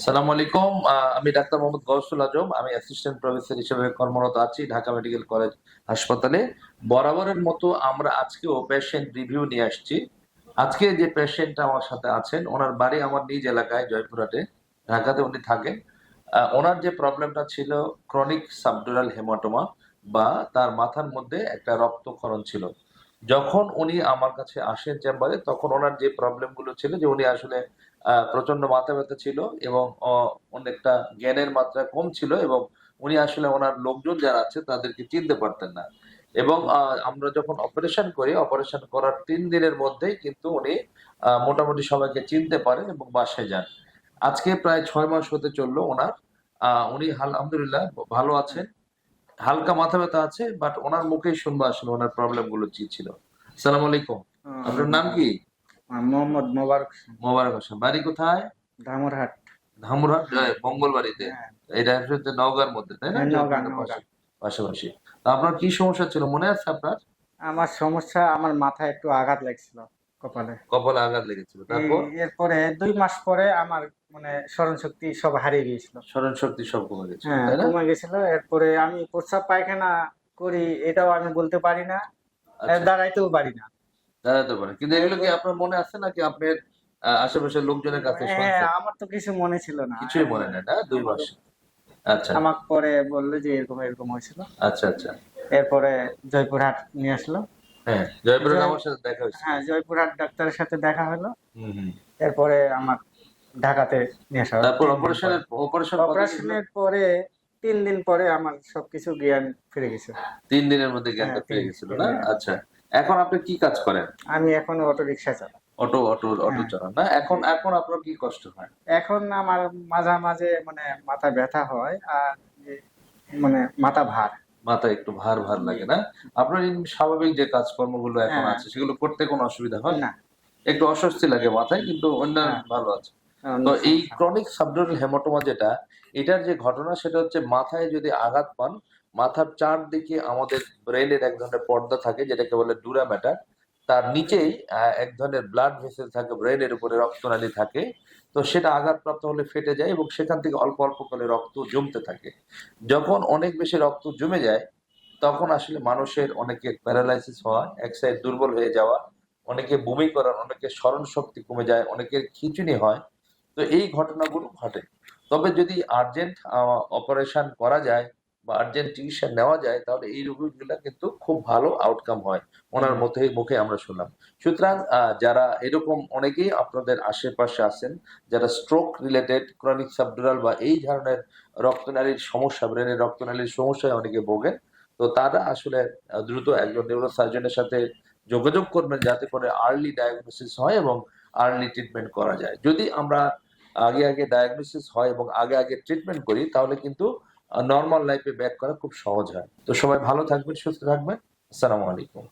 সালাম আলাইকুম আমি ডাক্তার মোহাম্মদ গৌসুল আজম। আমি অ্যাসিস্ট্যান্ট প্রফেসর হিসেবে কর্মরত আছি ঢাকা মেডিকেল কলেজ হাসপাতালে। বরাবরের মতো আমরা আজকেও পেশেন্ট রিভিউ নিয়ে আসছি। আজকে যে পেশেন্ট আমার সাথে আছেন, ওনার বাড়ি আমার নিজ এলাকায়, জয়পুরহাটে, ঢাকাতে উনি থাকেন। ওনার যে প্রবলেমটা ছিল ক্রনিক সাবডুরাল হেমাটোমা বা তার মাথার মধ্যে একটা রক্তক্ষরণ ছিল। যখন উনি আমার কাছে আসেন চেম্বারে, তখন ওনার যে প্রবলেমগুলো ছিল যে উনি আসলে প্রচণ্ড মাথা ব্যথা ছিল এবং অনেকটা জ্ঞানের মাত্রা কম ছিল এবং উনি আসলে ওনার লোকজন যারা আছে তাদেরকে চিনতে পারতেন না। এবং আমরা যখন অপারেশন করি অপারেশন করার তিন দিনের মধ্যেই কিন্তু উনি মোটামুটি সবাইকে চিনতে পারেন এবং বাসায় যান। আজকে প্রায় ছয় মাস হতে চলল ওনার। উনি আলহামদুলিল্লাহ ভালো আছেন। হালকা মাথা ব্যথা আছে বাট ওনার মুখেই শুনব আসলে ওনার প্রবলেমগুলো কি ছিল। সালাম আলাইকুম। আপনার নাম কি? মোহাম্মদ মোবারক মোবারক হোসেন। বাড়ি কোথায়? ধামরহাট। ধামরাট মঙ্গলবাড়িতে। হ্যাঁ। এটা হচ্ছে নওগাঁর মধ্যে তাই না? হ্যাঁ, পাশাপাশি। আপনার কি সমস্যা ছিল? মনে আছে আপনার? আমার সমস্যা আমার মাথায় একটু আঘাত লাগছিল। কপালে। কপালে আঘাত লেগেছিল। তারপর? এরপরে দুই মাস পরে আমার মানে স্মরণ শক্তি সব হারিয়ে গিয়েছিল। স্মরণ শক্তি সব কমে গেছে হ্যাঁ কমে গেছিল। এরপরে আমি প্রস্রাব পায়খানা করি এটাও আমি বলতে পারি না। আচ্ছা, দাঁড়াইতেও পারি না। দাঁড়াতে পারেন কিন্তু এগুলো কি আপনার মনে আছে নাকি আপনার আশেপাশের লোকজনের কাছে হ্যাঁ আমার তো কিছু মনে ছিল না। কিছুই মনে নেই না? দুই মাস। আচ্ছা। আমাকে পরে বলল যে এরকম এরকম হয়েছিল। আচ্ছা আচ্ছা। এরপরে জয়পুরহাট নিয়ে আসলো। হ্যাঁ জয়পুরের আমার সাথে দেখা হয়েছে। হ্যাঁ জয়পুরহাট ডাক্তারের সাথে দেখা হলো। এরপরে আমার ঢাকাতে নিয়ে আসা তারপর পরে। অপারেশনের অপারেশন অপারেশনের পরে তিন দিন পরে আমার সবকিছু জ্ঞান ফিরে গেছে। তিন দিনের মধ্যে জ্ঞানটা হ্যাঁ, ফিরে গেছিল না? আচ্ছা। এখন আপনি কি কাজ করেন? আমি এখন অটো রিক্সা চালাই। অটো অটো অটো হ্যাঁ। চালান না? এখন এখন আপনার কি কষ্ট হয়? এখন আমার মাঝে মাঝে মানে মাথা ব্যথা হয় আর মানে মাথা ভার। মাথা একটু ভার ভার লাগে না? আপনার স্বাভাবিক যে কাজকর্মগুলো এখন হ্যাঁ। আছে সেগুলো করতে কোনো অসুবিধা হয়? না। একটু অস্বস্তি লাগে মাথায় কিন্তু অন্যান্য হ্যাঁ। ভালো আছে। তো এই ক্রনিক সাবডোরাল হেমাটোমা যেটা এটার যে ঘটনা সেটা হচ্ছে মাথায় যদি আঘাত পান মাথার চারদিকে আমাদের ব্রেনের এক ধরনের পর্দা থাকে যেটাকে বলে ডুরা ম্যাটার তার নিচেই এক ধরনের ব্লাড ভেসেল থাকে ব্রেনের উপরে রক্তনালী থাকে। তো সেটা আঘাতপ্রাপ্ত হলে ফেটে যায় এবং সেখান থেকে অল্প অল্প করে রক্ত জমতে থাকে। যখন অনেক বেশি রক্ত জমে যায়, তখন আসলে মানুষের অনেকে প্যারালাইসিস হওয়া, এক সাইড দুর্বল হয়ে যাওয়া, অনেকে বমি করার অনেকের স্মরণ শক্তি কমে যায়, অনেকের খিচুনি হয়। তো এই ঘটনাগুলো ঘটে। তবে যদি আর্জেন্ট অপারেশন করা যায় বা আর্জেন্ট চিকিৎসা নেওয়া যায় তাহলে এই রোগীগুলো কিন্তু খুব ভালো আউটকাম হয়। ওনার মধ্যে মুখে আমরা শুনলাম। সুতরাং যারা এরকম অনেকেই আপনাদের আশেপাশে আছেন যারা স্ট্রোক রিলেটেড ক্রনিক সাবডুরাল বা এই ধরনের রক্তনালীর সমস্যা ব্রেনের রক্তনালীর সমস্যায় অনেকে ভোগেন তো তারা আসলে দ্রুত একজন নিউরো সার্জনের সাথে যোগাযোগ করবেন যাতে করে আর্লি ডায়াগনোসিস হয় এবং আর্লি ট্রিটমেন্ট করা যায়। যদি আমরা আগে আগে ডায়াগনোসিস হয় এবং আগে আগে ট্রিটমেন্ট করি তাহলে কিন্তু নর্মাল লাইফে ব্যাক করা খুব সহজ হয়। তো সবাই ভালো থাকবেন, সুস্থ থাকবেন। আসসালামু আলাইকুম।